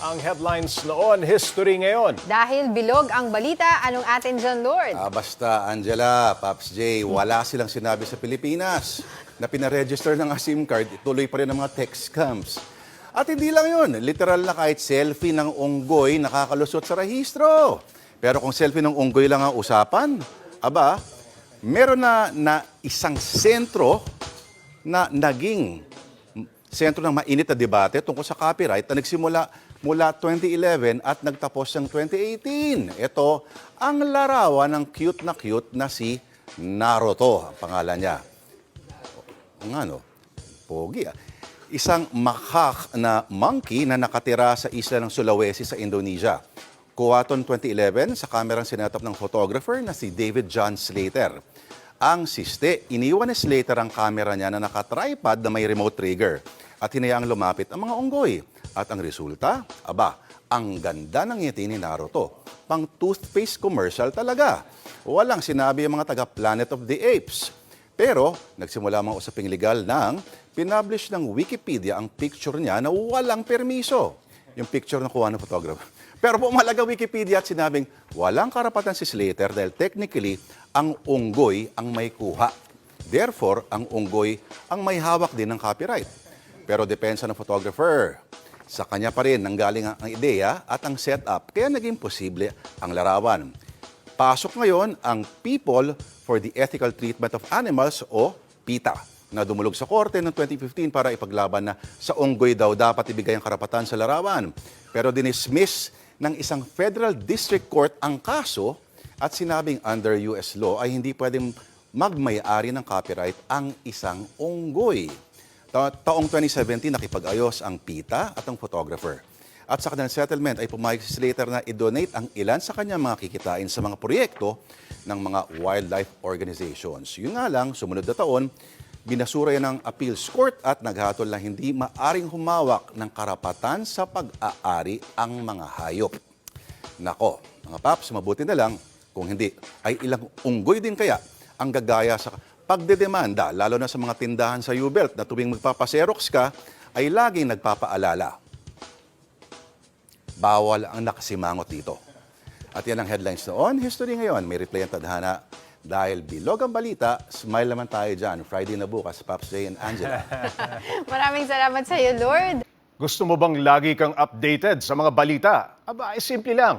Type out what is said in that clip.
Ang headlines noon, history ngayon. Dahil bilog ang balita, anong atin dyan, Lord? Ah, basta, Angela, Pops J, wala silang sinabi sa Pilipinas na pinaregister ng SIM card, tuloy pa rin ang mga text scams. At hindi lang yun, literal na kahit selfie ng unggoy nakakalusot sa rehistro. Pero kung selfie ng unggoy lang ang usapan, aba, meron na, na isang sentro na naging sentro ng mainit na debate tungkol sa copyright na nagsimula mula 2011 at nagtapos ng 2018. Ito ang larawan ng cute na cute na si Naruto, ang pangalan niya. Ang ano, pogi ah. Isang makak na monkey na nakatira sa isla ng Sulawesi sa Indonesia. Noong 2011 sa kamerang sinetap ng photographer na si David John Slater. Ang siste, iniwan ni Slater ang camera niya na nakatripod na may remote trigger at hinayaang lumapit ang mga unggoy. At ang resulta, aba, ang ganda ng ngiti ni Naruto. Pang toothpaste commercial talaga. Walang sinabi ang mga taga Planet of the Apes. Pero nagsimula mga usaping legal nang pinublish ng Wikipedia ang picture niya na walang permiso. Yung picture na kuha ng photographer. Pero pumalaga Wikipedia at sinabing walang karapatan si Slater dahil technically ang unggoy ang may kuha. Therefore, ang unggoy ang may hawak din ng copyright. Pero depensa ng photographer. Sa kanya pa rin nanggaling ang ideya at ang setup kaya naging posible ang larawan. Pasok ngayon ang People for the Ethical Treatment of Animals o PETA na dumulog sa korte noong 2015 para ipaglaban na sa unggoy daw dapat ibigay ang karapatan sa larawan. Pero dinismiss ng isang federal district court ang kaso at sinabing under US law ay hindi pwedeng magmay-ari ng copyright ang isang unggoy. Ta- taong 2017, nakipag-ayos ang PITA at ang photographer. At sa kanilang settlement ay pumayag si Slater na i-donate ang ilan sa kanyang mga kikitain sa mga proyekto ng mga wildlife organizations. Yun nga lang, sumunod na taon, binasura yan ng appeals court at naghatol na hindi maaring humawak ng karapatan sa pag-aari ang mga hayop. Nako, mga paps, mabuti na lang kung hindi ay ilang unggoy din kaya ang gagaya sa pagdedemanda, lalo na sa mga tindahan sa U-Belt na tuwing magpapaserox ka, ay laging nagpapaalala. Bawal ang nakasimangot dito. At yan ang headlines noon. History ngayon, may replay ang tadhana. Dahil bilog ang balita, smile naman tayo dyan. Friday na bukas, Pops Jay and Angela. Maraming salamat sa iyo, Lord. Gusto mo bang lagi kang updated sa mga balita? Aba, ay simple lang.